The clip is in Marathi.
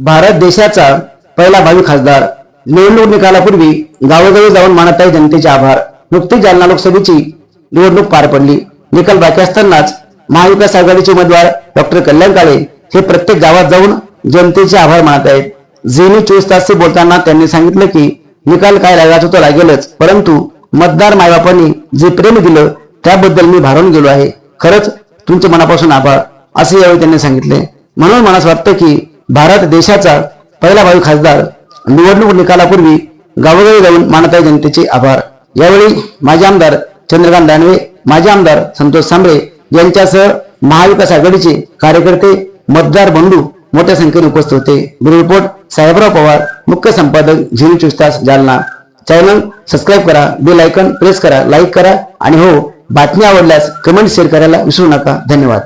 भारत देशाचा पहिला भावी खासदार. निवडणूक निकालापूर्वी गावोगावी जाऊन मानत आहे जनतेचे आभार. नुकतीच जालना लोकसभेची निवडणूक पार पडली. निकाल बाकी असतानाच महाविकास आघाडीचे उमेदवार डॉक्टर कल्याण काळे हे प्रत्येक गावात जाऊन जनतेचे आभार मानत आहेत. झेनी चोवीस तासचे बोलताना त्यांनी सांगितलं की निकाल काय लागायचा तो लागेलच परंतु मतदार मायबापांनी जे प्रेम दिलं त्याबद्दल मी भारून गेलो आहे. खरंच तुमचे मनापासून आभार. असे यावेळी त्यांनी सांगितले. म्हणून मला वाटतं की भारत देशाचा पहिला भावी खासदार. निवडणूक निकालापूर्वी गावोगावी जाऊन मानत जनतेचे आभार. यावेळी माजी आमदार चंद्रकांत दानवे माजी आमदार संतोष सांबळे यांच्यासह महाविकास आघाडीचे कार्यकर्ते मतदार बंधू मोठ्या संख्येने उपस्थित होते. ब्युरो रिपोर्ट साहेबराव पवार मुख्य संपादक झिरू चुस्तास जालना. चॅनल सबस्क्राईब करा बेल आयकॉन प्रेस करा लाईक करा आणि हो बातमी आवडल्यास कमेंट शेअर करायला विसरू नका. धन्यवाद.